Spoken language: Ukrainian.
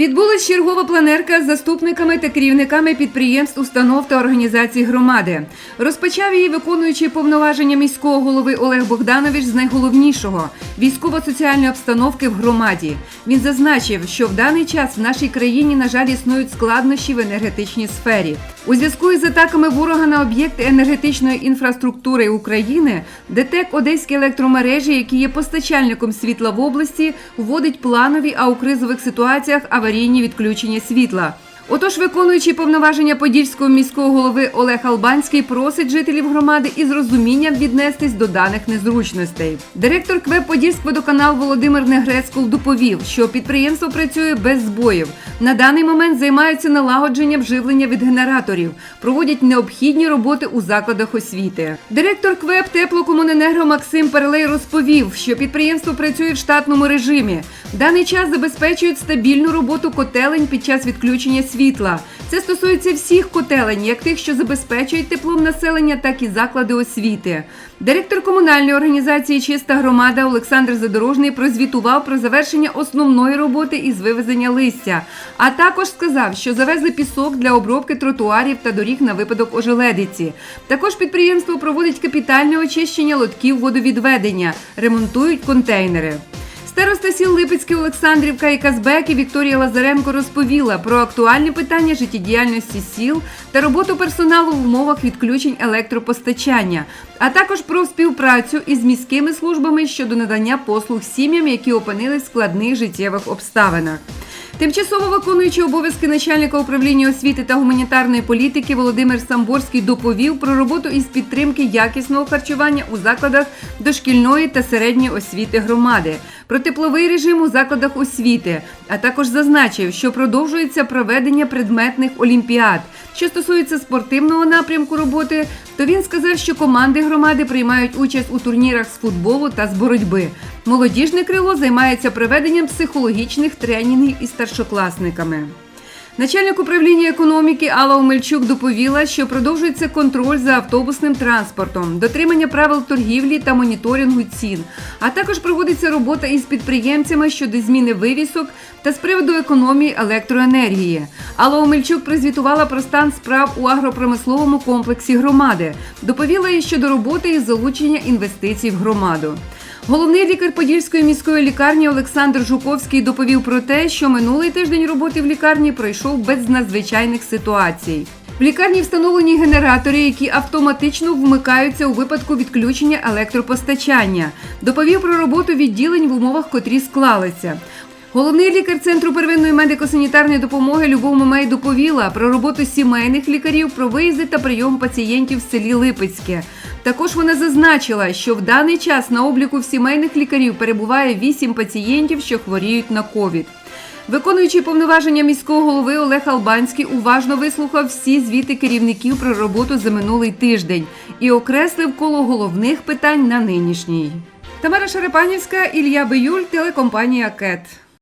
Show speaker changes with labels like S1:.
S1: Відбулась чергова планерка з заступниками та керівниками підприємств, установ та організацій громади. Розпочав її виконуючий повноваження міського голови Олег Богданович з найголовнішого військово-соціальної обстановки в громаді. Він зазначив, що в даний час в нашій країні, на жаль, існують складнощі в енергетичній сфері. У зв'язку із атаками ворога на об'єкти енергетичної інфраструктури України, ДТЕК Одеські електромережі, які є постачальником світла в області, вводить планові, а у кризових ситуаціях відключення світла. Отож, виконуючий повноваження подільського міського голови Олег Албанський просить жителів громади із розумінням віднестись до даних незручностей. Директор КВЕП Подільськводоканал Володимир Негрецьков доповів, що підприємство працює без збоїв. На даний момент займаються налагодженням живлення від генераторів, проводять необхідні роботи у закладах освіти. Директор КВЕП Теплокомуненерго Максим Перелей розповів, що підприємство працює в штатному режимі. В даний час забезпечують стабільну роботу котелень під час відключення світла. Це стосується всіх котелень, як тих, що забезпечують теплом населення, так і заклади освіти. Директор комунальної організації Чиста громада Олександр Задорожний прозвітував про завершення основної роботи із вивезення листя, а також сказав, що завезли пісок для обробки тротуарів та доріг на випадок ожеледиці. Також підприємство проводить капітальне очищення лотків водовідведення, ремонтують контейнери. Староста сіл Липецький Олександрівка і Казбеки Вікторія Лазаренко розповіла про актуальні питання життєдіяльності сіл та роботу персоналу в умовах відключень електропостачання, а також про співпрацю із міськими службами щодо надання послуг сім'ям, які опинились в складних життєвих обставинах. Тимчасово виконуючий обов'язки начальника управління освіти та гуманітарної політики Володимир Самборський доповів про роботу із підтримки якісного харчування у закладах дошкільної та середньої освіти громади, про тепловий режим у закладах освіти, а також зазначив, що продовжується проведення предметних олімпіад. Що стосується спортивного напрямку роботи, то він сказав, що команди громади приймають участь у турнірах з футболу та з боротьби. Молодіжне крило займається проведенням психологічних тренінгів із старшокласниками. Начальник управління економіки Алла Омельчук доповіла, що продовжується контроль за автобусним транспортом, дотримання правил торгівлі та моніторингу цін, а також проводиться робота із підприємцями щодо зміни вивісок та з приводу економії електроенергії. Алла Омельчук прозвітувала про стан справ у агропромисловому комплексі громади, доповіла і щодо роботи із залучення інвестицій в громаду. Головний лікар Подільської міської лікарні Олександр Жуковський доповів про те, що минулий тиждень роботи в лікарні пройшов без надзвичайних ситуацій. В лікарні встановлені генератори, які автоматично вмикаються у випадку відключення електропостачання. Доповів про роботу відділень в умовах, котрі склалися. Головний лікар центру первинної медико-санітарної допомоги Любов Мамей доповіла про роботу сімейних лікарів, про виїзди та прийом пацієнтів в селі Липецьке. Також вона зазначила, що в даний час на обліку в сімейних лікарів перебуває 8 пацієнтів, що хворіють на ковід. Виконуючий повноваження міського голови Олег Албанський уважно вислухав всі звіти керівників про роботу за минулий тиждень і окреслив коло головних питань на нинішній. Тамара Шарепанівська, Ілля Биюль, телекомпанія КЕТ.